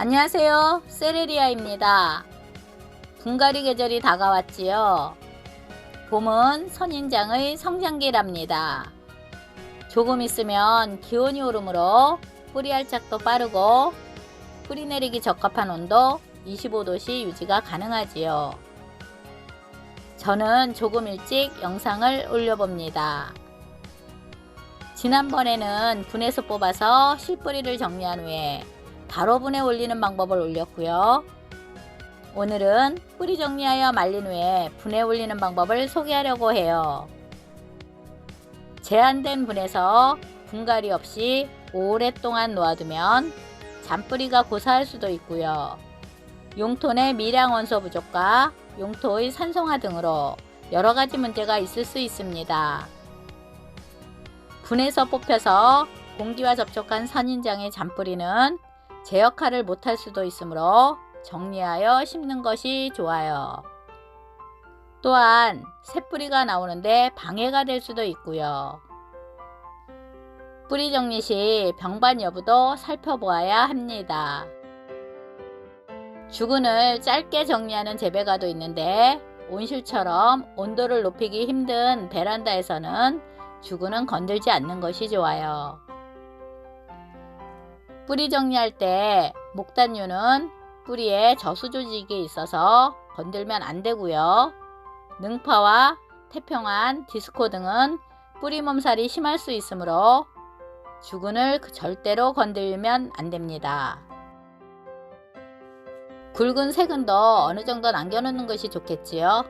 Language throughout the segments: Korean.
안녕하세요. 세레리아입니다. 분갈이 계절이 다가왔지요. 봄은 선인장의 성장기랍니다. 조금 있으면 기온이 오르므로 뿌리 활착도 빠르고 뿌리 내리기 적합한 온도 25도씨 유지가 가능하지요. 저는 조금 일찍 영상을 올려봅니다. 지난번에는 분에서 뽑아서 실뿌리를 정리한 후에 바로 분에 올리는 방법을 올렸고요. 오늘은 뿌리 정리하여 말린 후에 분에 올리는 방법을 소개하려고 해요. 제한된 분에서 분갈이 없이 오랫동안 놓아두면 잔뿌리가 고사할 수도 있고요. 용토의 미량 원소 부족과 용토의 산성화 등으로 여러 가지 문제가 있을 수 있습니다. 분에서 뽑혀서 공기와 접촉한 선인장의 잔뿌리는 제 역할을 못할 수도 있으므로 정리하여 심는 것이 좋아요. 또한 새뿌리가 나오는데 방해가 될 수도 있고요. 뿌리 정리 시 병반 여부도 살펴보아야 합니다. 주근을 짧게 정리하는 재배가도 있는데 온실처럼 온도를 높이기 힘든 베란다에서는 주근은 건들지 않는 것이 좋아요. 뿌리 정리할 때 목단류는 뿌리에 저수 조직이 있어서 건들면 안 되고요. 능파와 태평한 디스코 등은 뿌리 몸살이 심할 수 있으므로 주근을 절대로 건들면 안 됩니다. 굵은 색은도 어느 정도 남겨놓는 것이 좋겠지요.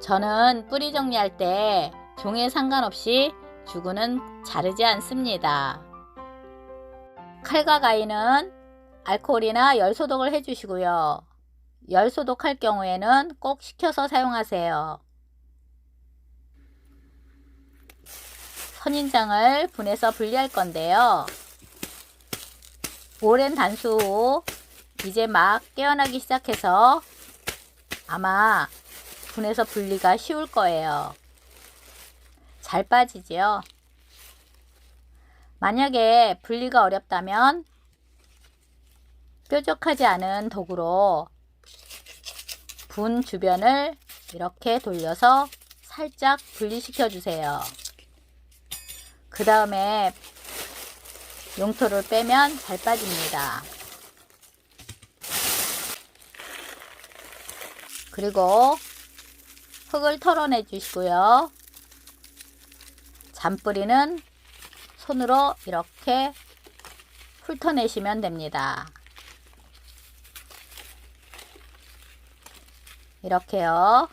저는 뿌리 정리할 때 종에 상관없이 주근은 자르지 않습니다. 칼과 가위는 알코올이나 열 소독을 해주시고요. 열 소독할 경우에는 꼭 식혀서 사용하세요. 선인장을 분해서 분리할 건데요. 오랜 단수 후 이제 막 깨어나기 시작해서 아마 분해서 분리가 쉬울 거예요. 잘 빠지지요. 만약에 분리가 어렵다면 뾰족하지 않은 도구로 분 주변을 이렇게 돌려서 살짝 분리시켜 주세요. 그 다음에 용토를 빼면 잘 빠집니다. 그리고 흙을 털어내 주시고요. 잔뿌리는 손으로 이렇게 훑어내시면 됩니다. 이렇게요.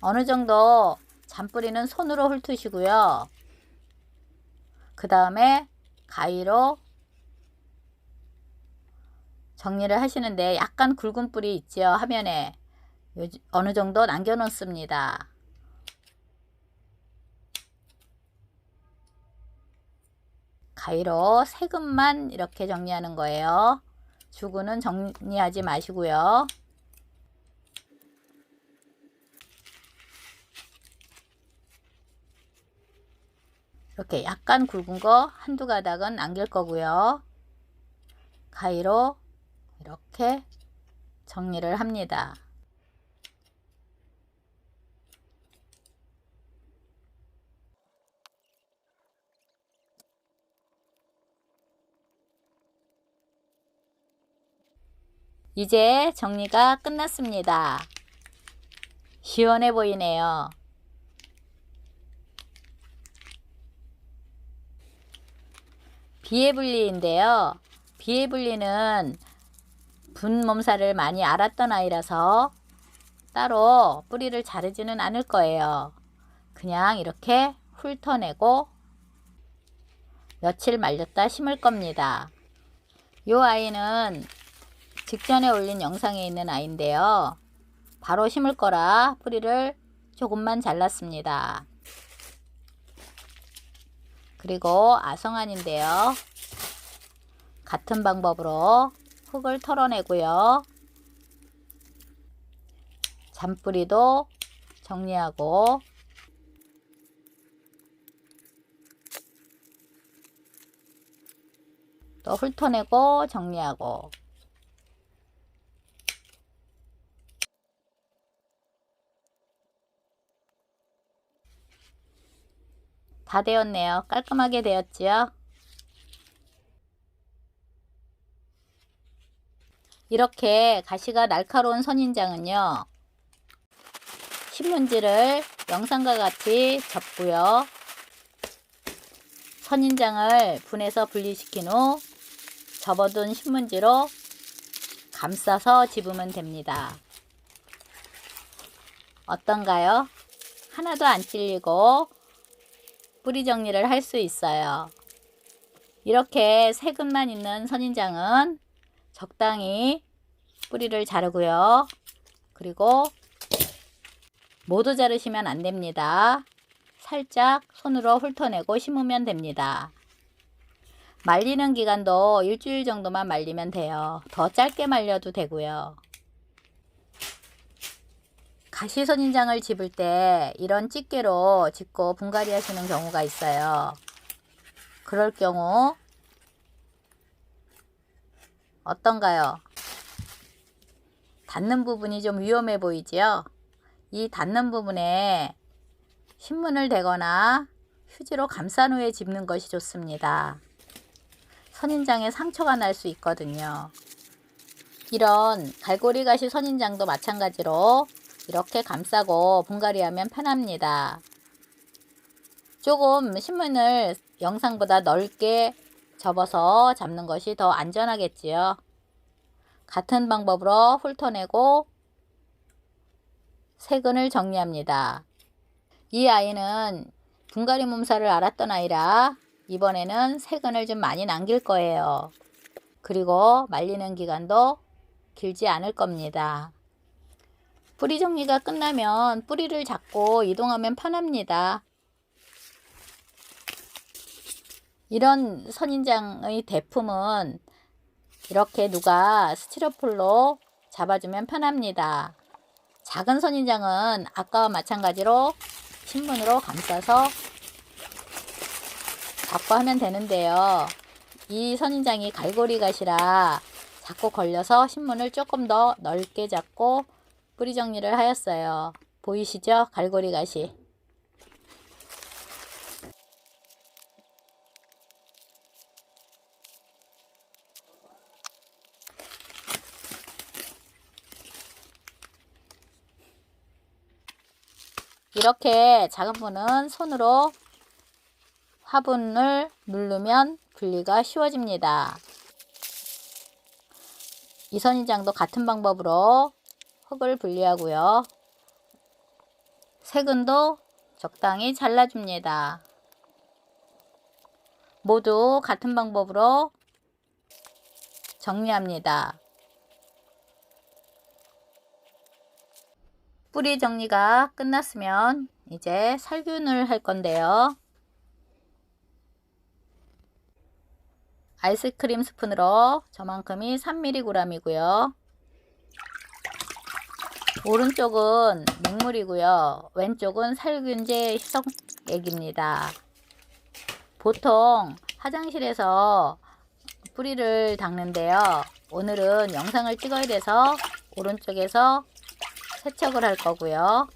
어느 정도 잔뿌리는 손으로 훑으시고요. 그 다음에 가위로 정리를 하시는데 약간 굵은 뿌리 있죠 화면에 어느 정도 남겨 놓습니다. 가위로 세금만 이렇게 정리하는 거예요. 주구는 정리하지 마시고요. 이렇게 약간 굵은 거 한두 가닥은 남길 거고요. 가위로 이렇게 정리를 합니다. 이제 정리가 끝났습니다. 시원해 보이네요. 비해분리인데요. 비해분리는 분 몸살을 많이 앓았던 아이라서 따로 뿌리를 자르지는 않을 거예요. 그냥 이렇게 훑어내고 며칠 말렸다 심을 겁니다. 이 아이는 직전에 올린 영상에 있는 아이인데요. 바로 심을 거라 뿌리를 조금만 잘랐습니다. 그리고 아성안인데요. 같은 방법으로 흙을 털어내고요. 잔뿌리도 정리하고 또 훑어내고 정리하고 다 되었네요. 깔끔하게 되었지요? 이렇게 가시가 날카로운 선인장은요. 신문지를 영상과 같이 접고요. 선인장을 분해서 분리시킨 후 접어둔 신문지로 감싸서 집으면 됩니다. 어떤가요? 하나도 안 찔리고 뿌리 정리를 할 수 있어요. 이렇게 세근만 있는 선인장은 적당히 뿌리를 자르고요. 그리고 모두 자르시면 안 됩니다. 살짝 손으로 훑어내고 심으면 됩니다. 말리는 기간도 일주일 정도만 말리면 돼요. 더 짧게 말려도 되고요. 가시선인장을 집을 때 이런 집게로 집고 분갈이 하시는 경우가 있어요. 그럴 경우 어떤가요? 닿는 부분이 좀 위험해 보이지요? 이 닿는 부분에 신문을 대거나 휴지로 감싼 후에 집는 것이 좋습니다. 선인장에 상처가 날 수 있거든요. 이런 갈고리 가시 선인장도 마찬가지로 이렇게 감싸고 분갈이 하면 편합니다. 조금 신문을 영상보다 넓게 접어서 잡는 것이 더 안전하겠지요. 같은 방법으로 훑어내고 세근을 정리합니다. 이 아이는 분갈이 몸살을 앓았던 아이라 이번에는 세근을 좀 많이 남길 거예요. 그리고 말리는 기간도 길지 않을 겁니다. 뿌리 정리가 끝나면 뿌리를 잡고 이동하면 편합니다. 이런 선인장의 대품은 이렇게 누가 스티로폴로 잡아주면 편합니다. 작은 선인장은 아까와 마찬가지로 신문으로 감싸서 잡고 하면 되는데요. 이 선인장이 갈고리 갓이라 자꾸 걸려서 신문을 조금 더 넓게 잡고 뿌리 정리를 하였어요. 보이시죠? 갈고리 갓이. 이렇게 작은 분은 손으로 화분을 누르면 분리가 쉬워집니다. 이 선인장도 같은 방법으로 흙을 분리하고요. 세근도 적당히 잘라줍니다. 모두 같은 방법으로 정리합니다. 뿌리 정리가 끝났으면 이제 살균을 할 건데요. 아이스크림 스푼으로 저만큼이 3mg이고요. 오른쪽은 맹물이고요. 왼쪽은 살균제 희석액입니다. 보통 화장실에서 뿌리를 닦는데요. 오늘은 영상을 찍어야 돼서 오른쪽에서 세척을 할 거고요.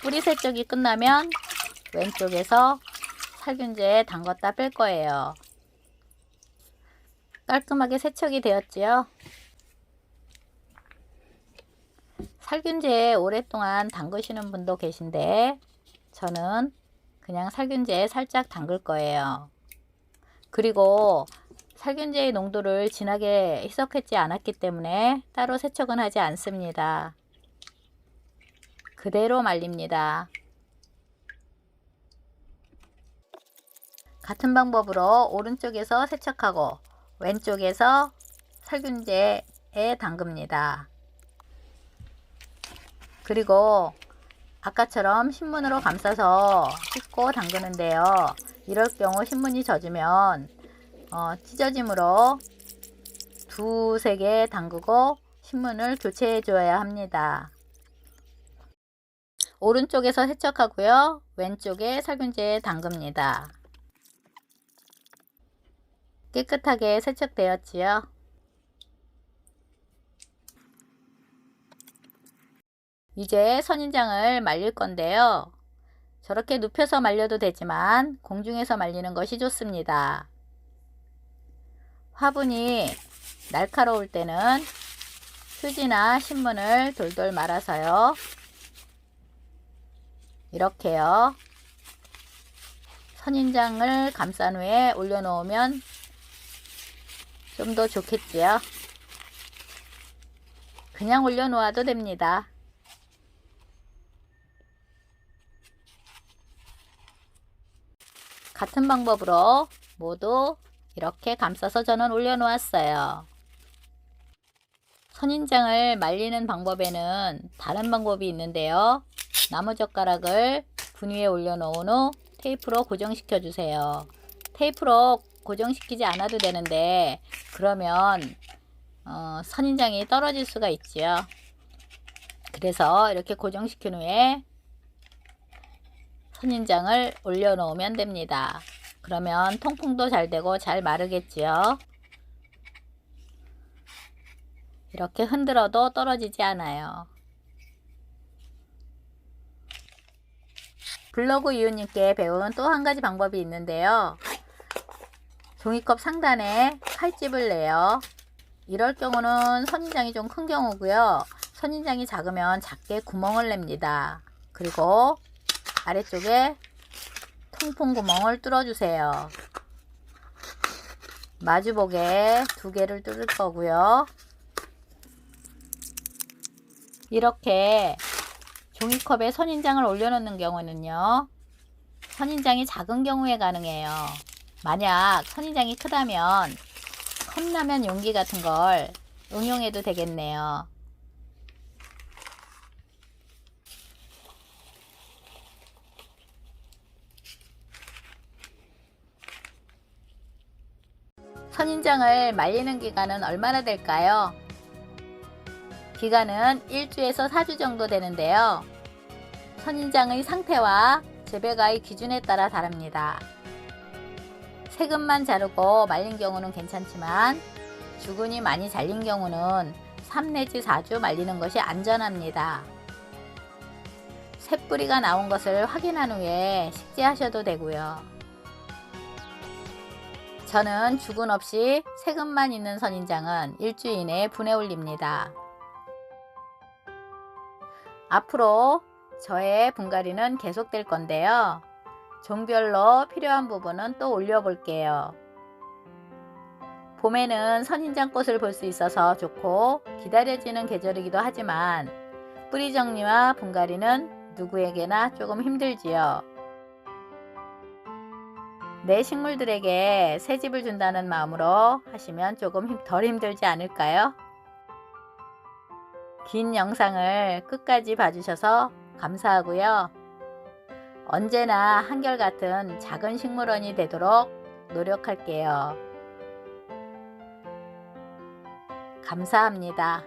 뿌리 세척이 끝나면 왼쪽에서 살균제에 담갔다 뺄 거예요. 깔끔하게 세척이 되었지요. 살균제에 오랫동안 담그시는 분도 계신데 저는 그냥 살균제에 살짝 담글 거예요. 그리고 살균제의 농도를 진하게 희석하지 않았기 때문에 따로 세척은 하지 않습니다. 그대로 말립니다. 같은 방법으로 오른쪽에서 세척하고 왼쪽에서 살균제에 담급니다. 그리고 아까처럼 신문으로 감싸서 씻고 담그는데요. 이럴 경우 신문이 젖으면 어, 찢어짐으로 두세 개 담그고 신문을 교체해 줘야 합니다. 오른쪽에서 세척하고요. 왼쪽에 살균제에 담급니다. 깨끗하게 세척되었지요. 이제 선인장을 말릴 건데요. 저렇게 눕혀서 말려도 되지만 공중에서 말리는 것이 좋습니다. 화분이 날카로울 때는 휴지나 신문을 돌돌 말아서요. 이렇게요. 선인장을 감싼 후에 올려놓으면 좀 더 좋겠지요. 그냥 올려놓아도 됩니다. 같은 방법으로 모두 이렇게 감싸서 저는 올려놓았어요. 선인장을 말리는 방법에는 다른 방법이 있는데요. 나무젓가락을 분 위에 올려놓은 후 테이프로 고정시켜 주세요. 테이프로 고정시키지 않아도 되는데 그러면 어, 선인장이 떨어질 수가 있지요. 그래서 이렇게 고정시킨 후에 선인장을 올려놓으면 됩니다. 그러면 통풍도 잘 되고 잘 마르겠지요. 이렇게 흔들어도 떨어지지 않아요. 블로그 이웃님께 배운 또 한 가지 방법이 있는데요. 종이컵 상단에 칼집을 내요. 이럴 경우는 선인장이 좀 큰 경우고요. 선인장이 작으면 작게 구멍을 냅니다. 그리고 아래쪽에 통풍 구멍을 뚫어주세요. 마주보게 두 개를 뚫을 거고요. 이렇게 종이컵에 선인장을 올려놓는 경우는요. 선인장이 작은 경우에 가능해요. 만약 선인장이 크다면 컵라면 용기 같은 걸 응용해도 되겠네요. 선인장을 말리는 기간은 얼마나 될까요? 기간은 1주에서 4주 정도 되는데요. 선인장의 상태와 재배가의 기준에 따라 다릅니다. 세금만 자르고 말린 경우는 괜찮지만 주근이 많이 잘린 경우는 3 내지 4주 말리는 것이 안전합니다. 새뿌리가 나온 것을 확인한 후에 식재하셔도 되고요. 저는 주근 없이 세금만 있는 선인장은 일주일 이내에 분해 올립니다. 앞으로 저의 분갈이는 계속될 건데요. 종별로 필요한 부분은 또 올려볼게요. 봄에는 선인장꽃을 볼 수 있어서 좋고 기다려지는 계절이기도 하지만 뿌리 정리와 분갈이는 누구에게나 조금 힘들지요. 내 식물들에게 새 집을 준다는 마음으로 하시면 조금 덜 힘들지 않을까요? 긴 영상을 끝까지 봐주셔서 감사하고요. 언제나 한결같은 작은 식물원이 되도록 노력할게요. 감사합니다.